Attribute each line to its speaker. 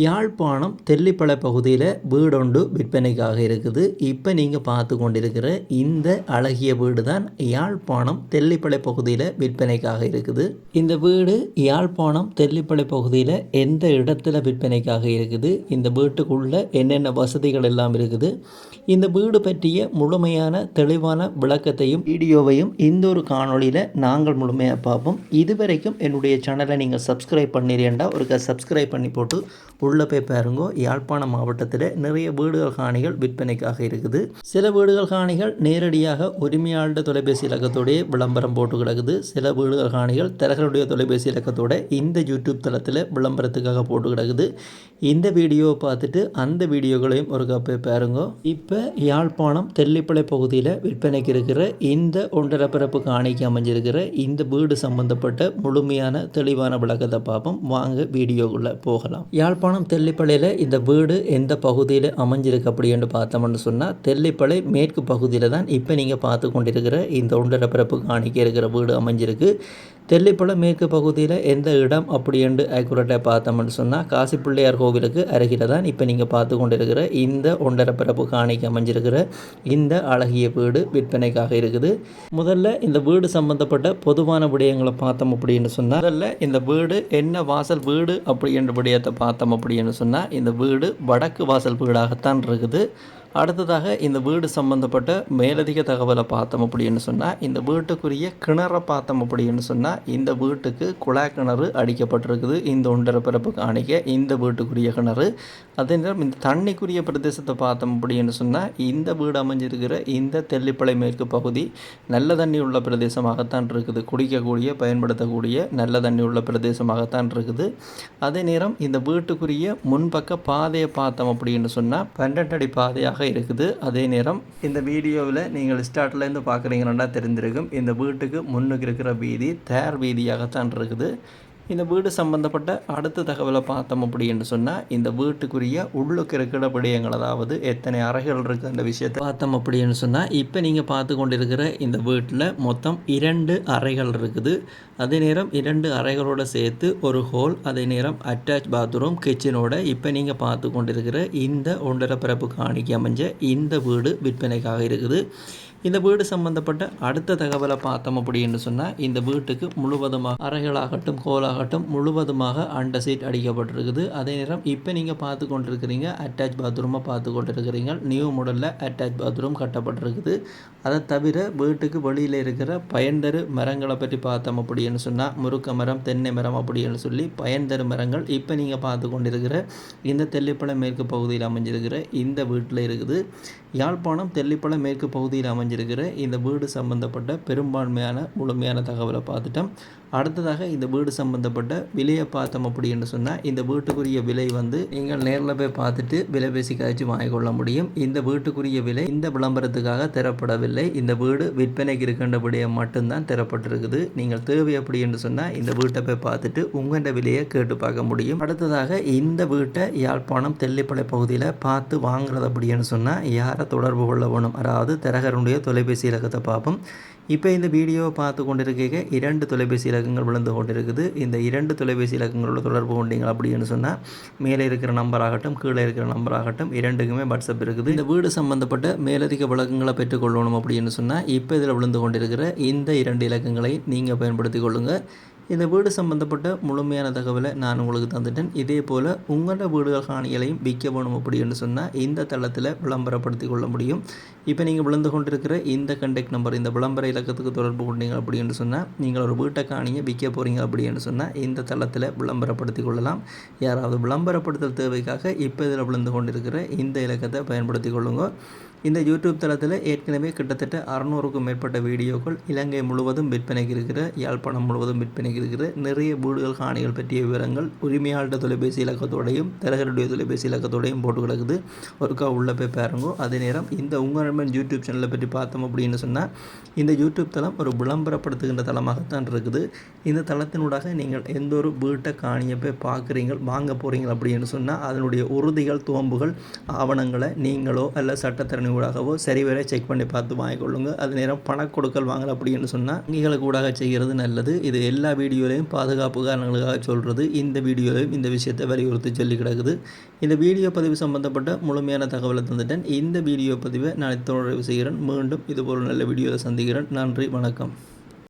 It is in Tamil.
Speaker 1: யாழ்ப்பாணம் தெல்லிப்பளை பகுதியில் வீடொண்டு விற்பனைக்காக இருக்குது. இப்போ நீங்கள் பார்த்து கொண்டிருக்கிற இந்த அழகிய வீடு தான் யாழ்ப்பாணம் தெல்லிப்பளை பகுதியில் விற்பனைக்காக இருக்குது. இந்த வீடு யாழ்ப்பாணம் தெல்லிப்பளை பகுதியில் எந்த இடத்துல விற்பனைக்காக இருக்குது? இந்த வீட்டுக்குள்ளே என்னென்ன வசதிகள் எல்லாம் இருக்குது? இந்த வீடு பற்றிய முழுமையான தெளிவான விளக்கத்தையும் வீடியோவையும் இந்த ஒரு காணொளியில் நாங்கள் முழுமையாக பார்ப்போம். இதுவரைக்கும் என்னுடைய சேனலை நீங்கள் சப்ஸ்கிரைப் பண்ணிடுறேன்டா ஒரு சப்ஸ்கிரைப் பண்ணி போட்டு உள்ளே போய் பாருங்கோ யாழ்ப்பாணம் மாவட்டத்தில் நிறைய வீடுகள் காணிகள் விற்பனைக்காக இருக்குது. சில வீடுகள் காணிகள் நேரடியாக உரிமையாளர் தொலைபேசி இலக்கத்தோடைய விளம்பரம் போட்டு கிடக்குது. சில வீடுகள் காணிகள் தரகருடைய தொலைபேசி இலக்கத்தோட இந்த யூடியூப் தளத்தில் விளம்பரத்துக்காக போட்டு கிடக்குது. இந்த வீடியோவை பார்த்துட்டு அந்த வீடியோக்களையும் ஒரு போய் பாருங்க. இப்போ யாழ்ப்பாணம் தெல்லிப்பளை பகுதியில் விற்பனைக்கு இருக்கிற இந்த ஒன்றரை பிறப்பு காணிக்கு அமைஞ்சிருக்கிற இந்த வீடு சம்பந்தப்பட்ட முழுமையான தெளிவான விளக்கத்தை பார்ப்போம். வாங்க வீடியோக்குள்ளே போகலாம். யாழ்ப்பாணம் தெல்லிப்பளையில் இந்த வீடு எந்த பகுதியில் அமைஞ்சிருக்கு அப்படின்னு பார்த்தோம்னு சொன்னால் தெல்லிப்பளை மேற்கு பகுதியில் தான் இப்போ நீங்கள் பார்த்து கொண்டிருக்கிற இந்த ஒன்றரை பிறப்பு காணிக்க இருக்கிற வீடு அமைஞ்சிருக்கு. தெல்லிப்பளை மேற்கு பகுதியில் எந்த இடம் அப்படின்ட்டு ஆக்குரேட்டாக பார்த்தோம்னு சொன்னால் காசி பிள்ளையார் கோவிலுக்கு அருகில் தான் இப்போ நீங்கள் பார்த்து கொண்டிருக்கிற இந்த ஒன்றரை பிறப்பு காணிக்கு அமைஞ்சிருக்கிற இந்த அழகிய வீடு விற்பனைக்காக இருக்குது. முதல்ல இந்த வீடு சம்பந்தப்பட்ட பொதுவான விடயங்களை பார்த்தோம் அப்படின்னு சொன்னால் முதல்ல இந்த வீடு என்ன வாசல் வீடு அப்படி என்ற விடயத்தை பார்த்தோம் அப்படின்னு சொன்னால் இந்த வீடு வடக்கு வாசல் வீடாகத்தான் இருக்குது. அடுத்ததாக இந்த வீடு சம்மந்தப்பட்ட மேலதிக தகவலை பார்த்தோம் அப்படின்னு சொன்னால் இந்த வீட்டுக்குரிய கிணறை பார்த்தோம் அப்படின்னு சொன்னால் இந்த வீட்டுக்கு குழாய் கிணறு அடிக்கப்பட்டிருக்குது. இந்த ஒன்றரை பிறப்பு காணிக்க இந்த வீட்டுக்குரிய கிணறு. அதே நேரம் இந்த தண்ணிக்குரிய பிரதேசத்தை பார்த்தோம் அப்படின்னு சொன்னால் இந்த வீடு அமைஞ்சிருக்கிற இந்த தெல்லிப்பளை மேற்கு பகுதி நல்ல தண்ணி உள்ள பிரதேசமாகத்தான் இருக்குது. குடிக்கக்கூடிய பயன்படுத்தக்கூடிய நல்ல தண்ணி உள்ள பிரதேசமாகத்தான் இருக்குது. அதே நேரம் இந்த வீட்டுக்குரிய முன்பக்க பாதையை பார்த்தோம் அப்படின்னு சொன்னால் பன்னெண்டு அடி பாதையாக இருக்குது. அதே நேரம் இந்த வீடியோவில் நீங்கள் ஸ்டார்ட்லேருந்து பார்க்குறீங்கன்னா தெரிஞ்சிருக்கும் இந்த வீட்டுக்கு முன்னுக்கு இருக்கிற வீதி தேர் வீதியாகத்தான் இருக்குது. இந்த வீடு சம்பந்தப்பட்ட அடுத்த தகவலை பார்த்தோம் அப்படின்னு சொன்னால் இந்த வீட்டுக்குரிய உள்ளுக்கு இருக்கிற விடயங்கள் அதாவது எத்தனை அறைகள் இருக்குது அந்த விஷயத்தை பார்த்தோம் அப்படின்னு சொன்னால் இப்போ நீங்கள் பார்த்து கொண்டிருக்கிற இந்த வீட்டில் மொத்தம் இரண்டு அறைகள் இருக்குது. அதே நேரம் இரண்டு அறைகளோடு சேர்த்து ஒரு ஹோல் அதே நேரம் அட்டாச் பாத்ரூம் கிச்சனோட இப்போ நீங்கள் பார்த்து கொண்டிருக்கிற இந்த ஒன்றரை பிறப்பு காணிக்கு அமைஞ்ச இந்த வீடு விற்பனைக்காக இருக்குது. இந்த வீடு சம்பந்தப்பட்ட அடுத்த தகவலை பார்த்தோம் அப்படின்னு சொன்னால் இந்த வீட்டுக்கு முழுவதுமாக அறைகளாகட்டும் கோலாகட்டும் முழுவதுமாக அண்ட சீட் அடிக்கப்பட்டிருக்குது. அதே நேரம் இப்போ நீங்கள் பார்த்து கொண்டிருக்கிறீங்க அட்டாச் பாத்ரூமாக பார்த்து கொண்டிருக்கிறீங்க. நியூ மாடலில் அட்டாச் பாத்ரூம் கட்டப்பட்டிருக்குது. அதை தவிர வீட்டுக்கு வெளியில் இருக்கிற பயன்தரு மரங்களை பற்றி பார்த்தோம் அப்படின்னு சொன்னால் முறுக்க மரம் தென்னை மரம் அப்படின்னு சொல்லி பயன்தரு மரங்கள் இப்போ நீங்கள் பார்த்து கொண்டிருக்கிற இந்த தெல்லிப்பளை மேற்கு பகுதியில் அமைஞ்சிருக்கிற இந்த வீட்டில் இருக்குது. யாழ்ப்பாணம் தெல்லிப்பளை மேற்கு பகுதியில் அமைஞ்சிருக்கிற இந்த வீடு சம்பந்தப்பட்ட பெரும்பான்மையான முழுமையான தகவலை பார்த்துட்டோம். அடுத்ததாக இந்த வீடு சம்மந்தப்பட்ட விலையை பார்த்தோம் அப்படின்னு சொன்னால் இந்த வீட்டுக்குரிய விலை வந்து நீங்கள் நேரில் போய் பார்த்துட்டு விலை பேசி கழிச்சு வாங்கிக்கொள்ள முடியும். இந்த வீட்டுக்குரிய விலை இந்த விளம்பரத்துக்காக தரப்படவில்லை. இந்த வீடு விற்பனைக்கு இருக்கின்ற மட்டும்தான் தரப்பட்டிருக்குது. நீங்கள் தேவை அப்படி என்று சொன்னால் இந்த வீட்டை போய் பார்த்துட்டு உங்கள்கிட்ட விலையை கேட்டு பார்க்க முடியும். அடுத்ததாக இந்த வீட்டை யாழ்ப்பாணம் தெல்லிப்பளை பகுதியில் பார்த்து வாங்குறது அப்படின்னு சொன்னால் யாரை தொடர்பு கொள்ள வேணும்? அதாவது தரகருடைய தொலைபேசி இலக்கத்தை பார்ப்போம். இப்போ இந்த வீடியோவை பார்த்து கொண்டிருக்க இரண்டு தொலைபேசி இலக்கங்கள் விழுந்து கொண்டிருக்குது. இந்த இரண்டு தொலைபேசி இலக்கங்களோட தொடர்பு கொண்டீங்க அப்படின்னு சொன்னால் மேலே இருக்கிற நம்பர் ஆகட்டும் கீழே இருக்கிற நம்பர் ஆகட்டும் இரண்டுக்குமே வாட்ஸ்அப் இருக்குது. இந்த வீடு சம்பந்தப்பட்ட மேலதிக விளக்கங்களை பெற்றுக்கொள்ளணும் அப்படின்னு சொன்னால் இப்போ இதில் விழுந்து கொண்டிருக்கிற இந்த இரண்டு இலக்கங்களை நீங்கள் பயன்படுத்தி கொள்ளுங்கள் இந்த வீடு சம்பந்தப்பட்ட முழுமையான தகவலை நான் உங்களுக்கு தந்துட்டேன். இதே போல் உங்களோட வீடுகள் காணிகளையும் விற்க வேணும் அப்படின்னு சொன்னால் இந்த தளத்தில் விளம்பரப்படுத்தி கொள்ள முடியும். இப்போ நீங்கள் விழுந்து கொண்டிருக்கிற இந்த கண்டெக்ட் நம்பர் இந்த விளம்பர இலக்கத்துக்கு தொடர்பு கொண்டீங்க அப்படின்னு சொன்னால் நீங்கள் ஒரு வீட்டை காணியை விற்க போகிறீங்க அப்படின்னு சொன்னால் இந்த தளத்தில் விளம்பரப்படுத்தி கொள்ளலாம். யாராவது விளம்பரப்படுத்தல் தேவைக்காக இப்போ இதில் விழுந்து கொண்டிருக்கிற இந்த இலக்கத்தை பயன்படுத்தி கொள்ளுங்கள் இந்த யூடியூப் தளத்தில் ஏற்கனவே கிட்டத்தட்ட அறநூறுக்கும் மேற்பட்ட வீடியோக்கள் இலங்கை முழுவதும் விற்பனைக்கு இருக்கிற யாழ்ப்பாணம் முழுவதும் விற்பனைக்கு இருக்கிற நிறைய வீடுகள் காணிகள் பற்றிய விவரங்கள் உரிமையாளர் தொலைபேசி இலக்கத்தோடையும் தரகருடைய தொலைபேசி இலக்கத்தோடையும் போட்டு கிடக்குது. ஒருக்கா உள்ளே போய் பாருங்க. அதே நேரம் இந்த உங்கள் யூடியூப் சேனலை பற்றி பார்த்தோம் அப்படின்னு சொன்னால் இந்த யூடியூப் தளம் ஒரு விளம்பரப்படுத்துகின்ற தளமாகத்தான் இருக்குது. இந்த தளத்தினூடாக நீங்கள் எந்த ஒரு வீட்டை காணியை போய் பார்க்குறீங்க வாங்க போகிறீங்க அப்படின்னு சொன்னால் அதனுடைய உறுதிகள் தோம்புகள் ஆவணங்களை நீங்களோ அல்ல சட்டத்தரணி ஊடாகவோ சரிவரை செக் பண்ணி பார்த்து வாங்கிக்கொள்ளுங்க. அது நேரம் பண கொடுக்கல் வாங்கல அப்படின்னு சொன்னால் வங்கிகளுக்கு ஊடாக செய்கிறது நல்லது. இது எல்லா வீடியோலையும் பாதுகாப்பு காரணங்களுக்காக சொல்கிறது. இந்த வீடியோலையும் இந்த விஷயத்தை வலியுறுத்தி சொல்லி கிடக்குது. இந்த வீடியோ பதிவு சம்பந்தப்பட்ட முழுமையான தகவலை தந்துட்டேன். இந்த வீடியோ பதிவை நான் தொடர்பு செய்கிறேன். மீண்டும் இது ஒரு நல்ல வீடியோவில் சந்திக்கிறேன். நன்றி. வணக்கம்.